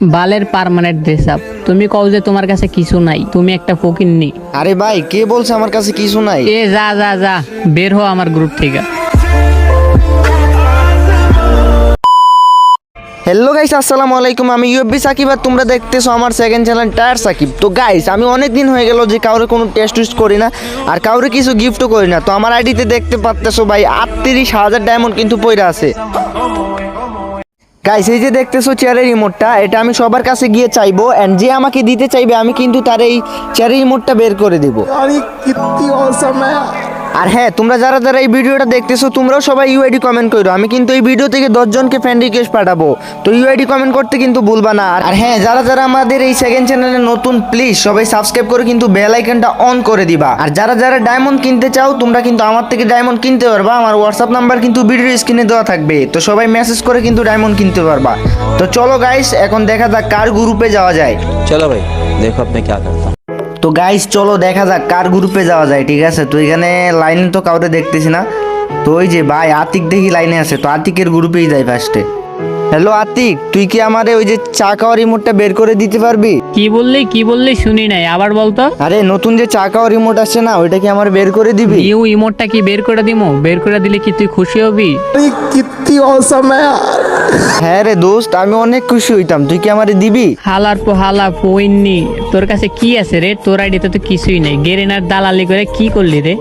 বালের permanent dress up তুমি কও যে তোমার কাছে কিছু নাই তুমি একটা ফকিন্নি আরে ভাই কে বলছে আমার কাছে কিছু নাই? এ যা যা যা বের হো আমার গ্রুপ থেকে। হ্যালো গাইস আসসালামু আলাইকুম। আমি ইউএফবি সাকিব আর তোমরা দেখতেছো আমার সেকেন্ড চ্যানেল টায়ার সাকিব। তো গাইস আমি অনেক দিন হয়ে গেল যে কাউরে কোনো টেস্ট টুস্ট করি না আর কাউরে কিছু গিফটও করি না। তো আমার আইডিতে দেখতে পারতেছো ভাই আটত্রিশ হাজার ডায়মন্ড কিন্তু পইরা আছে। গাইস এই যে দেখতেছো চেয়ারের রিমোটটা এটা আমি সবার কাছে গিয়ে চাইব অ্যান্ড যে আমাকে দিতে চাইবে, আমি কিন্তু তার এই চেয়ারের রিমোটটা বের করে দিব। আর হ্যাঁ তোমরা যারা যারা এই ভিডিওটা দেখতেছো, তোমরাও সবাই ইউআইডি কমেন্ট করো। আমি কিন্তু এই ভিডিও থেকে দশজনকে ফ্রেন্ড রিকোয়েস্ট পাঠাবো। তো ইউআইডি কমেন্ট করতে কিন্তু ভুলবা না। আর হ্যাঁ যারা যারা আমাদের এই সেকেন্ড চ্যানেলে নতুন প্লিজ সবাই সাবস্ক্রাইব করে কিন্তু বেল আইকনটা অন করে দিবা। আর যারা যারা ডায়মন্ড কিনতে চাও, তোমরা কিন্তু আমার থেকে ডায়মন্ড কিনতে পারবা। আমার হোয়াটসঅ্যাপ নাম্বার কিন্তু ভিডিও স্ক্রিনে দেওয়া থাকবে। তো সবাই মেসেজ করে কিন্তু ডায়মন্ড কিনতে পারবা। তো চলো গাইস এখন দেখা যাক কার গ্রুপে যাওয়া যায়। চলো ভাই, দেখো আপনি কি করতাম তো গাইস চলো দেখা যাক কার গ্রুপে যাওয়া যায় ঠিক আছে? তো এখানে লাইন তো কাউরে দেখতেছি না। তো ওই যে ভাই আতিক দেখি লাইনে আছে তো আতিকের গ্রুপেই যাই ফার্স্টে হ্যালো আতিক তুই কি আমারে ওই যে চা খাওয়ার রিমোটটা বের করে দিতে পারবি? কি বললি কি বললি শুনি নাই আবার বলতো। আরে নতুন যে চা খাওয়ার রিমোট আসছে না ওইটা কি আমার বের করে দিবি? ইউ রিমোটটা কি বের করে দিমু? বের করে দিলে কি তুই খুশি হবি? তুই কি কি অসম হ্যাঁ রে দোস্ত আমি অনেক খুশি হইতাম। তুই কি আমারে দিবি? হালার পো হালা পইনি তোর কাছে কি আছে রে? তোর আইডিতে তো কিছুই নাই। গেরেনার দালালি করে কি করলি রে?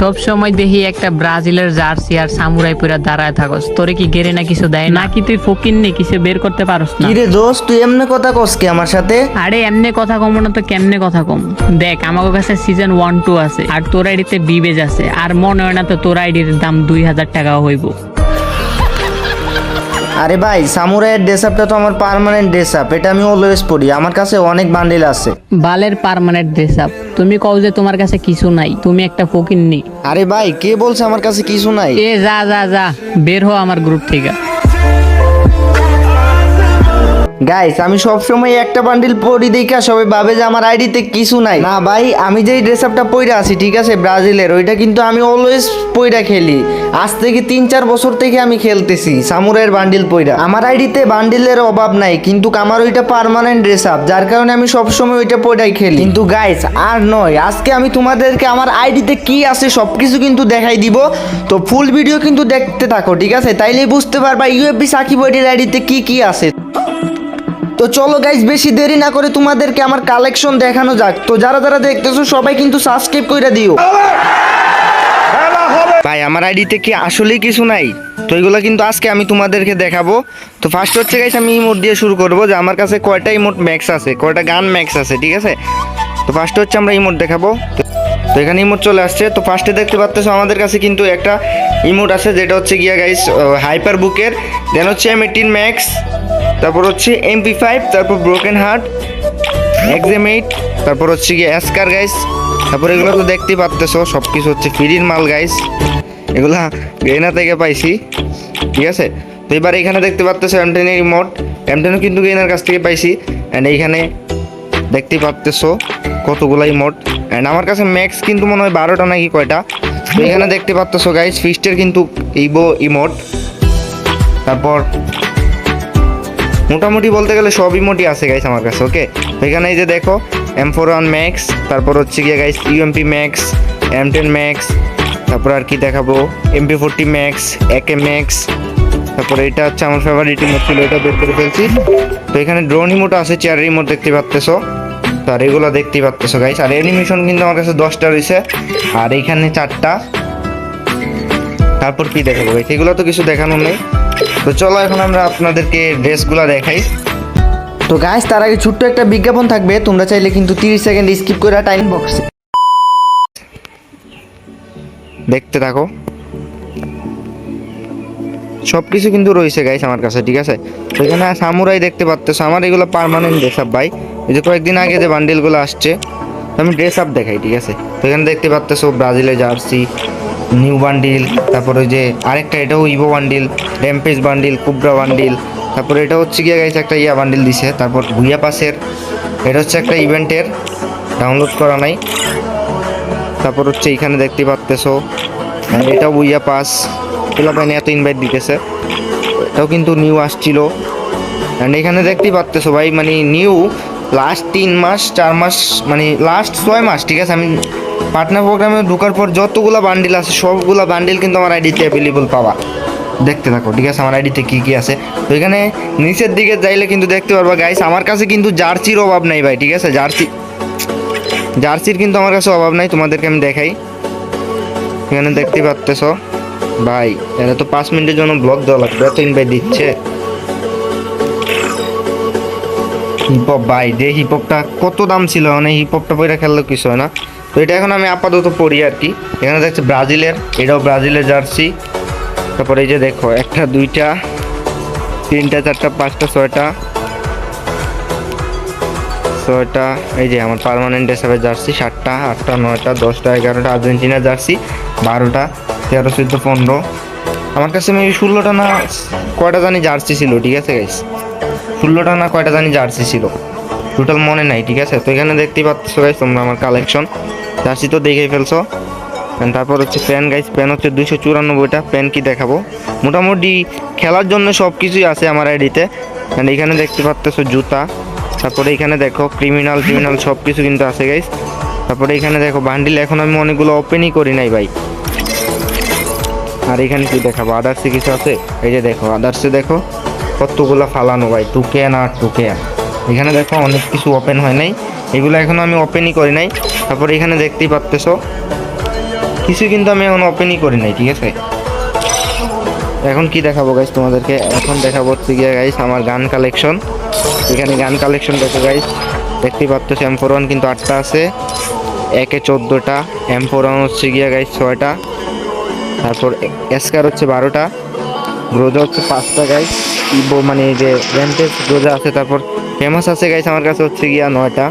সব সময় দেখি একটা ব্রাজিলের জার্সি আর সামুরাই পুরা দাঁড়ায় থাকস। তোরে কি গেরেনা কিছু দেয় নাকি তুই ফকির নে কিছু বের করতে পারস না। কিরে দোস্ত তুই এমনি কথা কস কি আমার সাথে? আরে এমনি কথা কম না তো কেমনে কথা কম? দেখ আমার কাছে সিজন ওয়ান টু আছে আর তোর আইডিতে বিবেজ আছে আর মনে হয় না তো তোর আইডির দাম দুই হাজার টাকা হইব। আরে ভাই সামুরাইয়ের ড্রেস আপটা তো আমার পার্মানেন্ট ড্রেস আপ এটা আমি অলওয়েজ পরি। আমার কাছে অনেক বান্ডিল আছে। বালের পার্মানেন্ট ড্রেস আপ তুমি কও যে তোমার কাছে কিছু নাই তুমি একটা ফকিন্নি আরে ভাই কে বলছে আমার কাছে কিছু নাই? এ যা যা যা বের হো আমার গ্রুপ থেকে। গাইস আমি সবসময় একটা বান্ডিল পরি দেখা, সবাই ভাবে যে আমার আইডিতে কিছু নাই। না ভাই, আমি যেই ড্রেস আপটা পইরা আছি, ঠিক আছে, ব্রাজিলের, ওইটা কিন্তু আমি অলওয়েজ পইরা খেলি। আজ থেকে তিন চার বছর থেকে আমি খেলতেছি, সামুরাইয়ের বান্ডিল পইরা। আমার আইডিতে বান্ডিলের অভাব নাই, কিন্তু আমার ওইটা পার্মানেন্ট ড্রেস আপ যার কারণে আমি সবসময় ওইটা পইরাই খেলি। কিন্তু গাইস আর নয়, আজকে আমি তোমাদেরকে আমার আইডিতে কি আছে সবকিছু কিন্তু দেখাই দিব। তো ফুল ভিডিও কিন্তু দেখতে থাকো, ঠিক আছে? তাইলেই বুঝতে পারবা ইউএফবি সাকিব ওইটির আইডিতে কি কি আছে। তো চলো গাইজ বেশি দেরি না করে তোমাদেরকে আমার কালেকশন দেখানো যাক। তো যারা যারা দেখতেছো, সবাই কিন্তু সাবস্ক্রাইব করে দিও। ভাই, আমার আইডিতে কি আসলেই কিছু নাই? তো এগুলো কিন্তু আজকে আমি তোমাদেরকে দেখাবো। তো ফার্স্ট হচ্ছে গাইস আমি ইমোট দিয়ে শুরু করব যে আমার কাছে কয়টা ইমোট ম্যাক্স আছে, কয়টা গান ম্যাক্স আছে, ঠিক আছে? তো ফার্স্ট হচ্ছে আমরা ইমোট দেখাবো। তো- এখানে ইমোট চলে আসছে। তো ফার্স্টে দেখতে পাচ্ছ আমাদের কাছে কিন্তু একটা ইমোট আছে, যেটা হচ্ছে গিয়া গাইস হাইপার বুকের দেন হচ্ছে এম এইটিন ম্যাক্স তারপর হচ্ছে এমপি ফাইভ তারপর ব্রোকেন হার্ট এক্সাম এইট তারপর হচ্ছে গিয়ে অ্যাসকার গাইস তারপর এগুলো তো দেখতেই পারতেছো সব কিছু হচ্ছে ফ্রির মাল গাইস এগুলা গেনা থেকে পাইছি, ঠিক আছে? তো এবার এখানে দেখতে পারতেছো এমটেনের রিমোট এমটেনও কিন্তু গেনার কাছ থেকে পাইছি অ্যান্ড এইখানে দেখতেই পারতেছো কতগুলাই মোট। অ্যান্ড আমার কাছে ম্যাক্স কিন্তু মনে হয় বারোটা নাকি কয়টা? তো এখানে দেখতে পারতেছো গাইস ফিস্টের কিন্তু ইবো ইমোট তারপর মোটামুটি বলতে গেলে সব ইমোটই আছে গাইস আমার কাছে ওকে এখানে এই যে দেখো এম ফোর ওয়ান ম্যাক্স তারপর হচ্ছে গিয়ে guys UMP max M ten max তারপর আর কি দেখাবো? MP forty max AK max তারপরে এটা হচ্ছে আমার ফেভারিট ইমোট ছিল, এটা বের করে ফেলছি। তো এখানে ড্রোন ইমোট আছে চেয়ার ইমোট দেখতে পাচ্তেছো তো আর এগুলো দেখতেই পাচ্তেছো গাইস আর অ্যানিমেশন কিন্তু আমার কাছে দশটা রয়েছে আর এইখানে চারটা। তারপর কি দেখাবো গাইস এগুলো তো কিছু দেখানো নেই। তো চলো এখন আমরা আপনাদেরকে ড্রেসগুলো দেখাই। তো গাইস তার আগে ছোট্ট একটা বিজ্ঞাপন থাকবে। তোমরা চাইলে কিন্তু তিরিশ সেকেন্ড স্কিপ করে টাইম বক্সে দেখতে থাকো। সব কিছু কিন্তু রয়েছে গাইস আমার কাছে ঠিক আছে? এখানে সামুরাই দেখতে পাচ্তেছো আমার এগুলো পার্মানেন্ট ড্রেস আপ ভাই। এই যে কয়েকদিন আগে যে বান্ডেলগুলো আসছে, আমি ড্রেস আপ দেখাই, ঠিক আছে? তো এখানে দেখতে পাচ্তেছো ব্রাজিলের জার্সি, নিউ বান্ডিল, তারপর ওই যে আরেকটা, এটাও Evo bundle, rampage bundle, Cobra bundle, তারপর এটা হচ্ছে গিয়ে গাইছে একটা ইয়া বান্ডিল দিছে, তারপর ভুইয়া পাসের, এটা হচ্ছে একটা ইভেন্টের ডাউনলোড করা নাই। তারপর হচ্ছে এইখানে দেখতে পাচ্তেছো আর এটাও বুইয়া পাস এগুলো পাইনি এত ইনভাইট দিতেছে, এটাও কিন্তু নিউ আসছিল। অ্যান্ড এখানে দেখতেই পাচ্তেছো ভাই মানে নিউ লাস্ট তিন মাস, চার মাস মানে লাস্ট ছয় মাস, ঠিক আছে? আমি পার্টনার প্রোগ্রামে ঢোকার পর যতগুলো বান্ডিল আছে, সবগুলো বান্ডিল কিন্তু আমার আইডিতে অ্যাভেলেবল পাওয়া দেখতে থাকো, ঠিক আছে? আমার আইডিতে কী কী আছে? তো এখানে নিচের দিকে যাইলে কিন্তু দেখতে পারবা গাইস আমার কাছে কিন্তু জার্সির অভাব নাই ভাই, ঠিক আছে? জার্সি, জার্সির কিন্তু আমার কাছে অভাব নাই, তোমাদেরকে আমি দেখাই। এখানে দেখতে পাচ্তেছ ভাই এটা তো পাঁচ মিনিটের জন্য ব্লগ দেওয়া লাগবে এত ইনভাইট দিচ্ছে। হিপ হপ ভাই, যে হিপ হপটা কত দাম ছিল মানে হিপ হপটা পরে খেললে কিছু হয় না। তো এটা এখন আমি আপাতত পড়ি আর কি। এখানে দেখছি ব্রাজিলের, এটাও ব্রাজিলের জার্সি। তারপরে এই যে দেখো, একটা, দুইটা, তিনটা, চারটা, পাঁচটা, ছয়টা ছয়টা, এই যে আমার পার্মানেন্ট হিসাবে জার্সি, সাতটা, আটটা, নয়টা, দশটা, এগারোটা, আর্জেন্টিনা জার্সি, বারোটা, তেরো, চোদ্দ, পনেরো। আমার কাছে মেবি ষোলোটা না কয়টা জানি জার্সি ছিল, ঠিক আছে গাইস ষোলোটা না কয়টা জানি জার্সি ছিল। টোটাল মনে নাই, ঠিক আছে? তো এখানে দেখতেই পাচ্ছ গাইস তোমরা আমার কালেকশন জার্সি তো দেখেই ফেলছো। তারপর হচ্ছে প্যান গাইস প্যান হচ্ছে দুইশো চুরানব্বইটা। প্যান কি দেখাবো? মোটামুটি খেলার জন্য সব কিছুই আছে আমার আইডিতে। অ্যান্ড এখানে দেখতে পাচ্তেছো জুতা। তারপরে এখানে দেখো ক্রিমিনাল ক্রিমিনাল সব কিছু কিন্তু আছে গাইস তারপরে এখানে দেখো বান্ডিল এখন আমি অনেকগুলো ওপেনই করি নাই ভাই। আর এখানে কি দেখাবো? আদার্সে কিছু আছে? এই যে দেখো আদার্সে দেখো। কতগুলো ফালানো ভাই, টুকে না টুকে? এখানে দেখো অনেক কিছু ওপেন হয় নাই। এগুলো এখনও আমি ওপেনই করি নাই। তারপরে এখানে দেখতেই পাচ্তেছো কিছু কিন্তু আমি এখন ওপেনই করি নাই, ঠিক আছে? এখন কি দেখাবো গাইস তোমাদেরকে? এখন দেখাবো হচ্ছে গিয়ে গাইস আমার গান কালেকশন এখানে গান কালেকশন দেখো গাইস দেখতেই পাচ্ছ এম ফোর ওয়ান কিন্তু আটটা আছে। একে চোদ্দোটা এম ফোর ওয়ান হচ্ছে গিয়ে গাইস ছয়টা। তারপর এসকার হচ্ছে বারোটা। গ্রোজা হচ্ছে পাঁচটা গাইস ইবো মানে এই যে র্যান্টেজ রোজা আছে, তারপর ফেমাস আছে গাইস আমার কাছে হচ্ছে গিয়া নয়টা।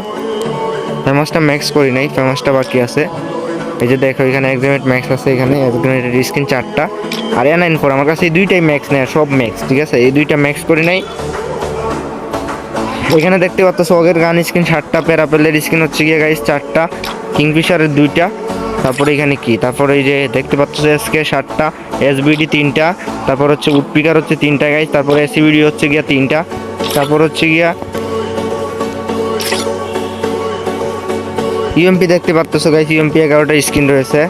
ফেমাসটা ম্যাক্স করি নাই ফেমাসটা বাকি আছে। এই যে দেখো, এখানে এক এক্সামেট ম্যাক্স আছে, এখানে এক এক্সামেটের স্ক্রিন চারটা। আর এ নাইন ফোর আমার কাছে এই দুইটাই ম্যাক্স নেয় সব ম্যাক্স ঠিক আছে? এই দুইটা ম্যাক্স করি নাই। এখানে দেখতে পাচ্ছ সগের গান স্ক্রিন সাতটা, প্যারাপেলের স্ক্রিন হচ্ছে গিয়ে গাইস চারটা। কিংফিশারের দুইটা। তারপরে এখানে কি? তারপরে এই যে দেখতে পাচ্ছ এসকে সাতটা এসবিডি তিনটা, তারপর হচ্ছে উডপিকার হচ্ছে তিনটা গাইস তারপরে এসিবিডি হচ্ছে গিয়া তিনটা, তারপর হচ্ছে গিয়া ইউএমপি দেখতে পাচ্ছ গাইস ইউএমপি এগারোটা স্ক্রিন রয়েছে।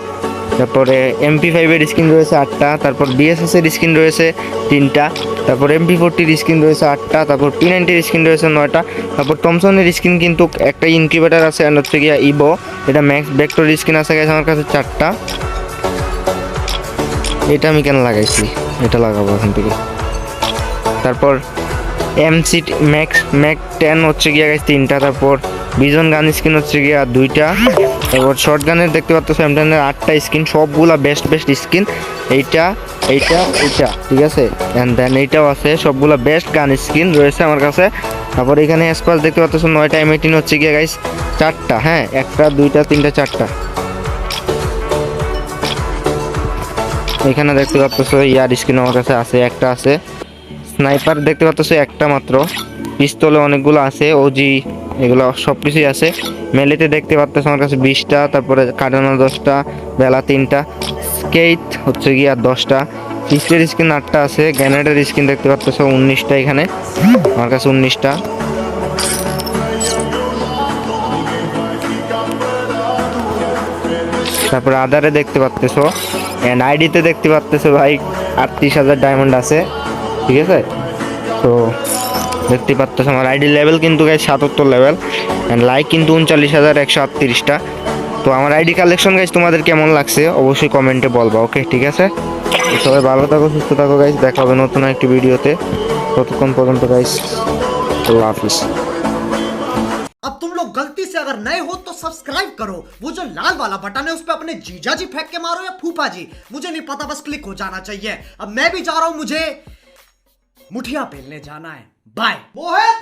তারপরে এমপি ফাইভের স্ক্রিন রয়েছে আটটা, তারপর বিএসএস এর স্ক্রিন রয়েছে তিনটা তারপর এমপি ফোরটির স্ক্রিন রয়েছে আটটা, তারপর পি নাইনটির স্ক্রিন রয়েছে নয়টা, তারপর টমসনের স্ক্রিন কিন্তু একটা ইনকিউবেটার আছে অ্যান্ড হচ্ছে গিয়া ইবো এটা ম্যাক্স ভেক্টর স্ক্রিন আছে গেছে আমার কাছে চারটা। এটা আমি কেন লাগাইছি? এটা লাগাবো এখন থেকে। তারপর এমসি ম্যাক্স ম্যাক টেন হচ্ছে গিয়া গেছে তিনটা, তারপর বিজন গান স্ক্রিন হচ্ছে গিয়া দুইটা। তারপর শর্ট গানের দেখতে পাচ্ছ এম টেনের আটটা স্ক্রিন, সবগুলা বেস্ট বেস্ট স্ক্রিন। এইটা এইটা এইটা, ঠিক আছে? অ্যান্ড দেন এইটাও আছে, সবগুলা বেস্ট গান স্ক্রিন রয়েছে আমার কাছে। তারপর এখানে স্পাস দেখতে পাচ্ছ নয়টা এম এইটিন হচ্ছে গিয়া গাইস চারটা হ্যাঁ? একটা, দুইটা, তিনটা, চারটা। এখানে দেখতে পাচ্ছ ইয়ার স্ক্রিন আমার কাছে আছে, একটা আছে। স্নাইপার দেখতে পাচ্ছ একটা মাত্র। পিস্তলে অনেকগুলো আছে ওজি এগুলো সব কিছুই আছে। মেলেতে দেখতে পাচ্ছ আমার কাছে বিশটা, তারপরে কাটানো দশটা, বেলা তিনটা স্কেট হচ্ছে গিয়ে আর দশটা। পিস্টের স্ক্রিন আটটা আছে গ্যানেটের স্ক্রিন দেখতে পাচ্ছ উনিশটা এখানে, আমার কাছে উনিশটা। তারপরে আদারে দেখতে পাচ্তেছো অ্যান্ড আইডিতে দেখতে পাচ্তেছো ভাই, আটত্রিশ হাজার ডায়মন্ড আছে, ঠিক আছে? তো দেখতে পাচ্তেছো আমার আইডি লেভেল কিন্তু গাই সাতাত্তর লেভেল অ্যান্ড লাইক কিন্তু উনচল্লিশ হাজার একশো আটত্রিশটা তো আমার আইডি কালেকশন গাইজ তোমাদের কেমন লাগছে অবশ্যই কমেন্টে বলবা ওকে ঠিক আছে তো সবাই ভালো থাকো সুস্থ থাকো গাইজ দেখা হবে নতুন একটি ভিডিওতে ততক্ষণ পর্যন্ত গাইজ আল্লাহ হাফিজ अब तुम लोग गलती से अगर नए हो तो सब्सक्राइब करो वो जो लाल वाला बटन है उस पर अपने जीजा जी फेंक के मारो या फूफा जी मुझे नहीं पता बस क्लिक हो जाना चाहिए अब मैं भी जा रहा हूं मुझे मुठिया पेलने जाना है Bye! Morreu!